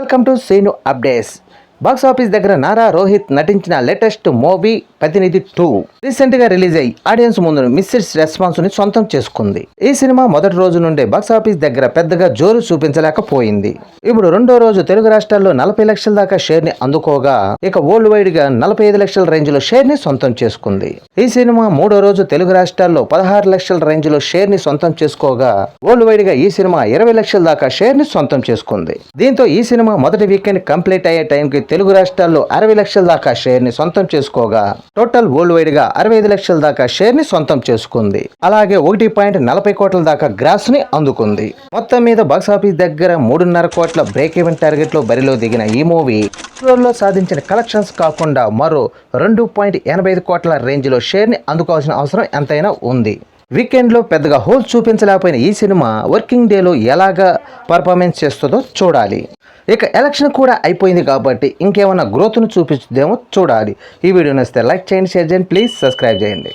Welcome to Sino Updates. Box office దగ్గర నారా రోహిత్ నటించిన latest movie Prathinidhi two. రీసెంట్గా రిలీజ్ అయ్యి ఆడియన్స్ ముందు మిస్సెస్ రెస్పాన్స్ని సొంతం చేసుకుంది. ఈ సినిమా మొదటి రోజు నుండే బాక్సాఫీస్ దగ్గర పెద్దగా జోరు చూపించలేకపోయింది. ఇప్పుడు రెండో రోజు తెలుగు రాష్ట్రాల్లో నలభై లక్షల దాకా షేర్ని అందుకోగా ఇక వరల్డ్ వైడ్గా నలభై ఐదు లక్షల రేంజ్లో షేర్ని సొంతం చేసుకుంది. ఈ సినిమా మూడో రోజు తెలుగు రాష్ట్రాల్లో పదహారు లక్షల రేంజ్లో షేర్ని సొంతం చేసుకోగా వరల్డ్ వైడ్గా ఈ సినిమా ఇరవై లక్షల దాకా షేర్ని సొంతం చేసుకుంది. దీంతో ఈ సినిమా మొదటి వీకెండ్ కంప్లీట్ అయ్యే టైంకి తెలుగు రాష్ట్రాల్లో అరవై లక్షల దాకా షేర్ని సొంతం చేసుకోగా టోటల్ వరల్డ్ వైడ్గా అరవై ఐదు లక్షల దాకా షేర్ని సొంతం చేసుకుంది. అలాగే ఒకటి పాయింట్ నలభై కోట్ల దాకా గ్రాస్ని అందుకుంది. మొత్తం మీద బాక్స్ ఆఫీస్ దగ్గర మూడున్నర కోట్ల బ్రేక్ ఈవెన్ టార్గెట్లో బరిలో దిగిన ఈ మూవీ లో సాధించిన కలెక్షన్స్ కాకుండా మరో రెండు పాయింట్ ఎనభై ఐదు కోట్ల రేంజ్లో అందుకోవాల్సిన అవసరం ఎంతైనా ఉంది. వీకెండ్లో పెద్దగా హోల్ చూపించలేకపోయిన ఈ సినిమా వర్కింగ్ డేలో ఎలాగా పర్ఫార్మెన్స్ చేస్తుందో చూడాలి. ఇక ఎలక్షన్ కూడా అయిపోయింది కాబట్టి ఇంకేమైనా గ్రోత్ను చూపిస్తుందేమో చూడాలి. ఈ వీడియో నచ్చితే లైక్ చేయండి షేర్ చేయండి ప్లీజ్ సబ్స్క్రైబ్ చేయండి.